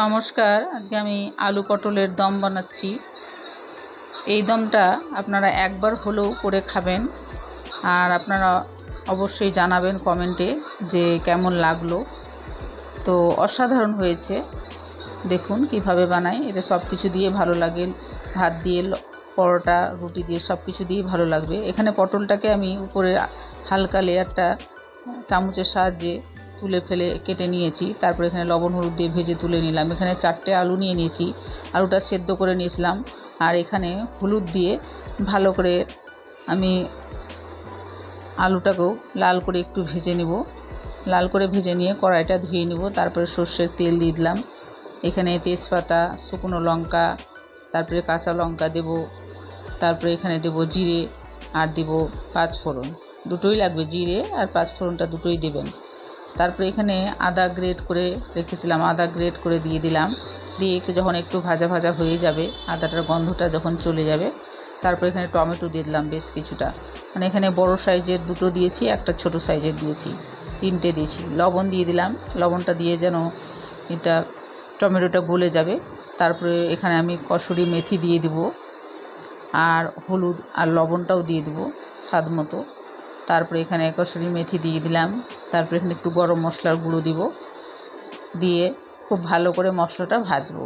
নমস্কার, আজকে আমি আলু পটলের দম বানাচ্ছি। এই দমটা আপনারা একবার হলেও করে খাবেন। আর আপনারা অবশ্যই জানাবেন কমেন্টে যে কেমন লাগল। তো অসাধারণ হয়েছে। দেখুন কীভাবে বানাই। এটা সব কিছু দিয়ে ভালো লাগে। ভাত দিয়ে, পরোটা, রুটি দিয়ে সব কিছু দিয়ে ভালো লাগবে। এখানে পটলটাকে আমি উপরে হালকা লেয়ারটা চামচের সাহায্যে তুলে ফেলে, কেটে নিয়েছি। তারপর এখানে লবণ, হলুদ দিয়ে ভেজে তুলে নিলাম। এখানে চারটে আলু নিয়ে নিয়েছি। আলুটা সেদ্ধ করে নিয়েছিলাম। আর এখানে হলুদ দিয়ে ভালো করে আমি আলুটাকেও লাল করে একটু ভেজে নেব। লাল করে ভেজে নিয়ে কড়াইটা ধুয়ে নেব। তারপরে সর্ষের তেল দিয়ে দিলাম। এখানে তেজপাতা, শুকনো লঙ্কা, তারপরে কাঁচা লঙ্কা দেব। তারপরে এখানে দেব জিরে আর দেব পাঁচফোড়ন। দুটোই লাগবে, জিরে আর পাঁচফোড়নটা দুটোই দেবেন। তারপরে এখানে আদা গ্রেট করে রেখেছিলাম, আদা গ্রেট করে দিয়ে দিলাম। দিয়ে একটু যখন একটু ভাজা ভাজা হয়ে যাবে, আদাটার গন্ধটা যখন চলে যাবে, তারপর এখানে টমেটো দিয়ে দিলাম বেশ কিছুটা। মানে এখানে বড় সাইজের দুটো দিয়েছি, একটা ছোট সাইজের দিয়েছি, তিনটে দিয়েছি। লবণ দিয়ে দিলাম, লবণটা দিয়ে যেন এটা টমেটোটা গলে যাবে। তারপরে এখানে আমি কসুরি মেথি দিয়ে দিব, আর হলুদ আর লবণটাও দিয়ে দেবো, স্বাদ মতো। তারপরে এখানে কসুরি মেথি দিয়ে দিলাম। তারপরে এখানে একটু গরম মশলার গুঁড়ো দিব। দিয়ে খুব ভালো করে মশলাটা ভাজবো।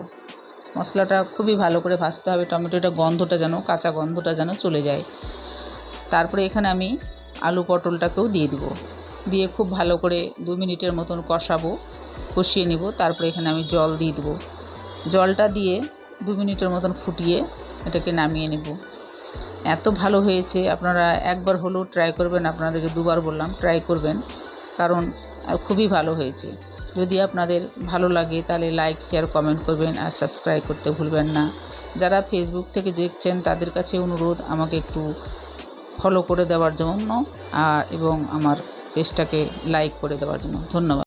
মশলাটা খুবই ভালো করে ভাজতে হবে। টমেটোটা গন্ধটা যেন, কাঁচা গন্ধটা যেন চলে যায়। তারপরে এখানে আমি আলু পটলটাকেও দিয়ে দিব। দিয়ে খুব ভালো করে দু মিনিটের মতন কষাবো, কষিয়ে নিব। তারপরে এখানে আমি জল দিয়ে দেবো। জলটা দিয়ে দু মিনিটের মতন ফুটিয়ে এটাকে নামিয়ে নেব। এত ভালো হয়েছে, আপনারা একবার হলেও ট্রাই করবেন, আপনাদেরকে দুবার বললাম ট্রাই করবেন, কারণ খুবই ভালো হয়েছে। যদি আপনাদের ভালো লাগে, তাহলে লাইক শেয়ার কমেন্ট করবেন, আর সাবস্ক্রাইব করতে ভুলবেন না। যারা ফেসবুক থেকে দেখছেন, তাদের কাছে অনুরোধ, আমাকে একটু ফলো করে দেওয়ার জন্য, আর, এবং আমার পেজটাকে লাইক করে দেওয়ার জন্য। ধন্যবাদ।